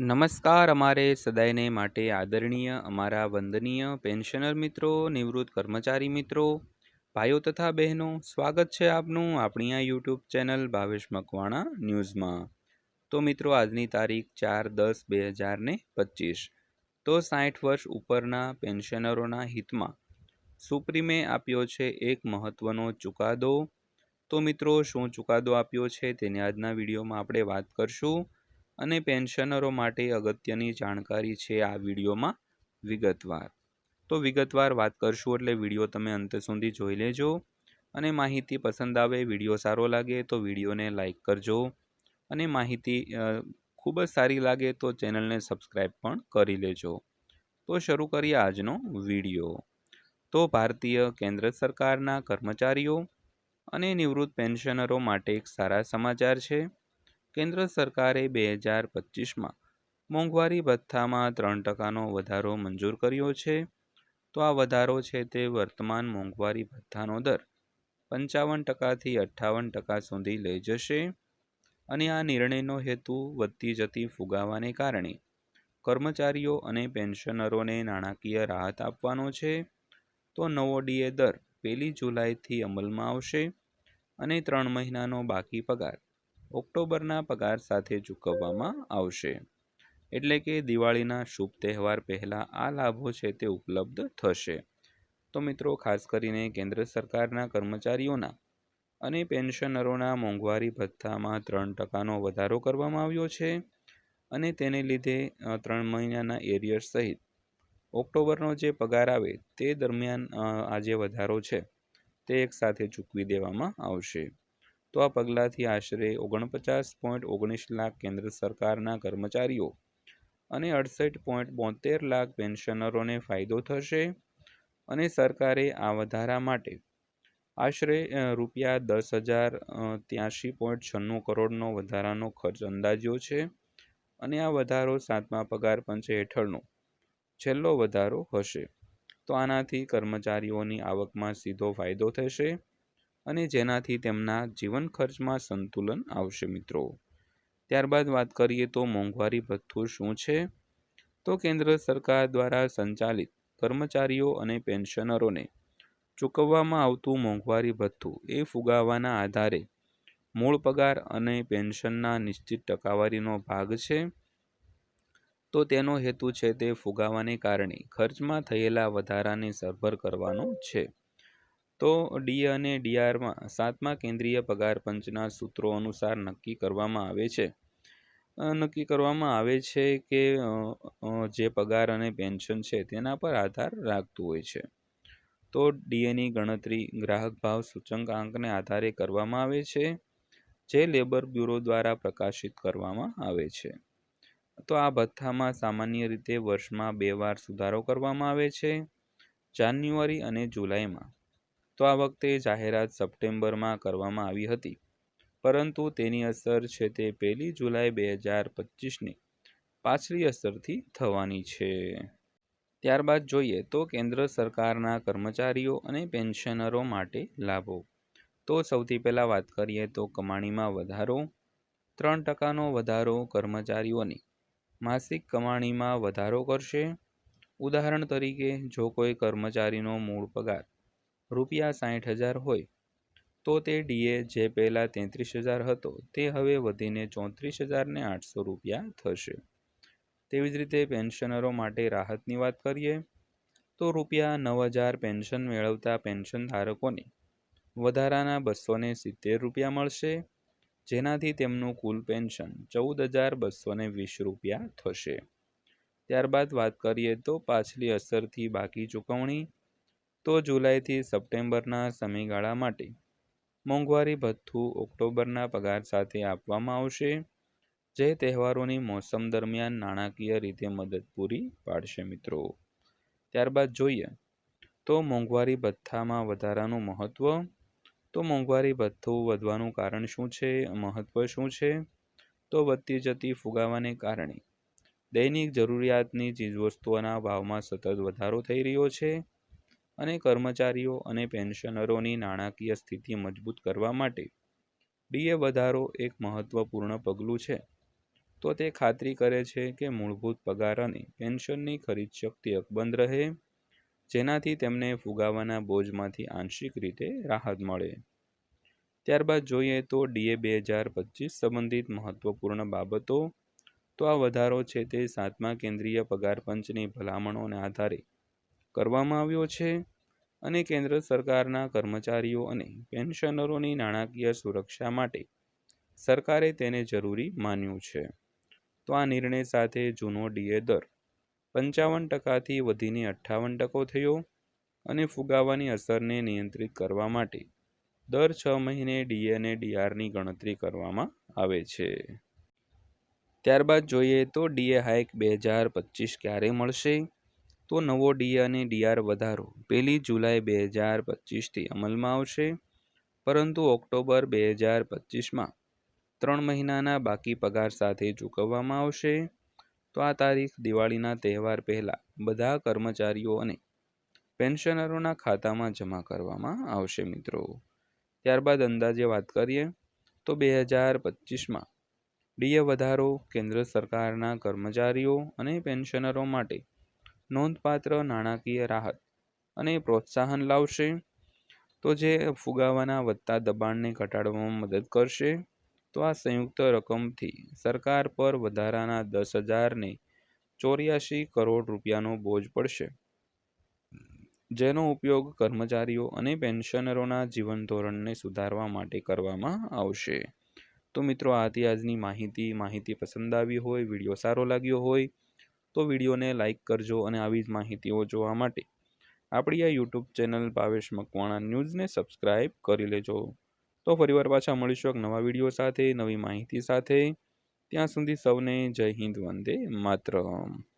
નમસ્કાર અમારે સદાયને માટે આદરણીય, અમારા વંદનીય પેન્શનર મિત્રો, નિવૃત્ત કર્મચારી મિત્રો, ભાઈઓ તથા બહેનો, સ્વાગત છે આપનું આપણી આ યુટ્યુબ ચેનલ ભાવેશ મકવાણા ન્યૂઝમાં. તો મિત્રો, આજની તારીખ ચાર દસ બે હજાર ને પચીસ. તો સાઠ વર્ષ ઉપરના પેન્શનરોના હિતમાં સુપ્રીમે આપ્યો છે એક મહત્વનો ચુકાદો. તો મિત્રો, શું ચુકાદો આપ્યો છે તેની આજના વિડીયોમાં આપણે વાત કરશું. અને પેન્શનરો માટે અગત્યની જાણકારી છે આ વિડીયોમાં વિગતવાર. તો વિગતવાર વાત કરશું એટલે વીડિયો તમે અંત સુધી જોઈ લેજો અને માહિતી પસંદ આવે, વીડિયો સારો લાગે તો વિડીયોને લાઇક કરજો અને માહિતી ખૂબ જ સારી લાગે તો ચેનલને સબસ્ક્રાઈબ પણ કરી લેજો. તો શરૂ કરીએ આજનો વીડિયો. તો ભારતીય કેન્દ્ર સરકારના કર્મચારીઓ અને નિવૃત્ત પેન્શનરો માટે એક સારા સમાચાર છે. કેન્દ્ર સરકારે બે હજાર પચીસમાં મોંઘવારી ભથ્થામાં ત્રણ ટકાનો વધારો મંજૂર કર્યો છે. તો આ વધારો છે તે વર્તમાન મોંઘવારી ભથ્થાનો દર પંચાવન ટકાથી અઠ્ઠાવન ટકા સુધી લઈ જશે અને આ નિર્ણયનો હેતુ વધતી જતી ફુગાવાને કારણે કર્મચારીઓ અને પેન્શનરોને નાણાકીય રાહત આપવાનો છે. તો નવો ડીએ દર પહેલી જુલાઈથી અમલમાં આવશે અને ત્રણ મહિનાનો બાકી પગાર ઓક્ટોબરના પગાર સાથે ચૂકવવામાં આવશે. એટલે કે દિવાળીના શુભ તહેવાર પહેલાં આ લાભો છે તે ઉપલબ્ધ થશે. તો મિત્રો, ખાસ કરીને કેન્દ્ર સરકારના કર્મચારીઓના અને પેન્શનરોના મોંઘવારી ભથ્થામાં ત્રણ ટકાનો વધારો કરવામાં આવ્યો છે અને તેને લીધે ત્રણ મહિનાના એરિયર સહિત ઓક્ટોબરનો જે પગાર આવે તે દરમિયાન આ જે વધારો છે તે એકસાથે ચૂકવી દેવામાં આવશે. તો આ પગલાંથી આશરે ઓગણપચાસ પોઈન્ટ ઓગણીસ લાખ કેન્દ્ર સરકારના કર્મચારીઓ અને અડસઠ પોઈન્ટ બોતેર લાખ પેન્શનરોને ફાયદો થશે અને સરકારે આ વધારા માટે આશરે રૂપિયા દસ હજાર ત્યાંશી પોઈન્ટ છન્નું કરોડનો વધારાનો ખર્ચ અંદાજ્યો છે અને આ વધારો સાતમા પગાર પંચ હેઠળનો છેલ્લો વધારો હશે. તો આનાથી કર્મચારીઓની આવકમાં સીધો ફાયદો થશે અને જેનાથી તેમના જીવન ખર્ચમાં સંતુલન આવશે મિત્રો. ત્યારબાદ વાત કરીએ તો મોંઘવારી ભથ્થું શું છે? તો કેન્દ્ર સરકાર દ્વારા સંચાલિત કર્મચારીઓ અને પેન્શનરોને ચૂકવવામાં આવતું મોંઘવારી ભથ્થું એ ફુગાવાના આધારે મૂળ પગાર અને પેન્શનના નિશ્ચિત ટકાવારીનો ભાગ છે. તો તેનો હેતુ છે તે ફુગાવાને કારણે ખર્ચમાં થયેલા વધારાને સરભર કરવાનો છે. તો ડી અને ડીઆરમાં સાતમા કેન્દ્રીય પગાર પંચના સૂત્રો અનુસાર નક્કી કરવામાં આવે છે. નક્કી કરવામાં આવે છે કે જે પગાર અને પેન્શન છે તેના પર આધાર રાખતું હોય છે. તો ડીએની ગણતરી ગ્રાહક ભાવ સૂચકાંકને આધારે કરવામાં આવે છે, જે લેબર બ્યુરો દ્વારા પ્રકાશિત કરવામાં આવે છે. તો આ ભથ્થામાં સામાન્ય રીતે વર્ષમાં બે વાર સુધારો કરવામાં આવે છે, જાન્યુઆરી અને જુલાઈમાં. તો આ વખતે જાહેરાત સપ્ટેમ્બરમાં કરવામાં આવી હતી. પરંતુ તેની અસર છે તે પહેલી જુલાઈ બે હજાર પચીસની પાછલી અસરથી થવાની છે. ત્યારબાદ જોઈએ તો કેન્દ્ર સરકારના કર્મચારીઓ અને પેન્શનરો માટે લાભો. તો સૌથી પહેલાં વાત કરીએ તો કમાણીમાં વધારો. ત્રણ ટકાનો વધારો કર્મચારીઓની માસિક કમાણીમાં વધારો કરશે. ઉદાહરણ તરીકે જો કોઈ કર્મચારીનો મૂળ પગાર રૂપિયા સાઠ હજાર હોય, તો તે ડીએ જે પહેલાં તેત્રીસ હજાર હતો, તે હવે વધીને ચોત્રીસ હજારને આઠસો રૂપિયા થશે. તેવી જ રીતે પેન્શનરો માટે રાહતની વાત કરીએ, તો રૂપિયા નવ હજાર પેન્શન મેળવતા પેન્શન ધારકોને વધારાના બસો ને સિત્તેર રૂપિયા મળશે, જેનાથી તેમનું કુલ પેન્શન ચૌદ હજાર બસો વીસ રૂપિયા થશે. ત્યારબાદ વાત કરીએ તો પાછલી અસરથી બાકી ચૂકવણી તો જુલાઈથી સપ્ટેમ્બરના સમયગાળા માટે. મોંઘવારી ભથ્થું ઓક્ટોબરના પગાર સાથે આપવામાં આવશે, જે તહેવારોની મોસમ દરમિયાન નાણાકીય રીતે મદદ પૂરી પાડશે મિત્રો. ત્યારબાદ જોઈએ, તો મોંઘવારી ભથ્થામાં વધારાનું મહત્ત્વ તો મોંઘવારી ભથ્થું વધવાનું કારણ શું છે મહત્ત્વ શું છે, તો વધતી જતી ફુગાવાને કારણે દૈનિક જરૂરિયાતની ચીજવસ્તુઓના ભાવમાં સતત વધારો થઈ રહ્યો છે અને કર્મચારીઓ અને પેન્શનરોની નાણાકીય સ્થિતિ મજબૂત કરવા માટે ડીએ વધારો એક મહત્વપૂર્ણ પગલું છે. તો તે ખાતરી કરે છે કે મૂળભૂત પગાર અને પેન્શનની ખરીદ શક્તિ અકબંધ રહે, જેનાથી તેમને ફુગાવાના બોજમાંથી આંશિક રીતે રાહત મળે. ત્યારબાદ જોઈએ તો ડીએ બે હજાર પચીસ સંબંધિત મહત્વપૂર્ણ બાબતો. તો આ વધારો છે તે સાતમા કેન્દ્રીય પગાર પંચની ભલામણોને આધારે કરવામાં આવ્યો છે અને કેન્દ્ર સરકારના કર્મચારીઓ અને પેન્શનરોની નાણાકીય સુરક્ષા માટે સરકારે તેને જરૂરી માન્યું છે. તો આ નિર્ણય સાથે જૂનો ડીએ દર પંચાવન ટકાથી વધીને અઠ્ઠાવન ટકો થયો અને ફુગાવાની અસરને નિયંત્રિત કરવા માટે દર છ મહિને ડીએ અને ડીઆરની ગણતરી કરવામાં આવે છે. ત્યારબાદ જોઈએ તો ડીએ હાઇક બે હજાર પચીસ ક્યારે મળશે? તો નવો ડી અને ડીઆર વધારો. પહેલી જુલાઈ બે હજાર પચીસથી અમલમાં આવશે. પરંતુ ઓક્ટોબર બે હજાર પચીસમાં ત્રણ મહિનાના બાકી પગાર સાથે ચૂકવવામાં આવશે. તો આ તારીખ દિવાળીના તહેવાર પહેલાં બધા કર્મચારીઓ અને પેન્શનરોના ખાતામાં જમા કરવામાં આવશે મિત્રો. ત્યારબાદ અંદાજે વાત કરીએ તો બે હજાર પચીસમાં ડીએ વધારો કેન્દ્ર સરકારના કર્મચારીઓ અને પેન્શનરો માટે નોંધપાત્ર નાણાકીય રાહત અને પ્રોત્સાહન લાવશે. તો જે ફુગાવાના વધતા દબાણને ઘટાડવામાં મદદ કરશે. તો આ સંયુક્ત રકમથી સરકાર પર વધારાના દસ હજારને ચોર્યાસી કરોડ રૂપિયાનો બોજ પડશે. જેનો ઉપયોગ કર્મચારીઓ અને પેન્શનરોના જીવન ધોરણને સુધારવા માટે કરવામાં આવશે. તો મિત્રો, આથી આજની માહિતી માહિતી પસંદ આવી હોય, વીડિયો સારો લાગ્યો હોય તો વિડીયોને લાઇક કરજો અને આવી જ માહિતીઓ જોવા માટે આપણી આ યુટ્યુબ ચેનલ ભાવેશ મકવાણા ન્યૂઝને સબસ્ક્રાઇબ કરી લેજો. તો ફરીવાર પાછા મળીશું એક નવા વીડિયો સાથે, નવી માહિતી સાથે. ત્યાં સુધી સૌને જય હિન્દ, વંદે માતરમ.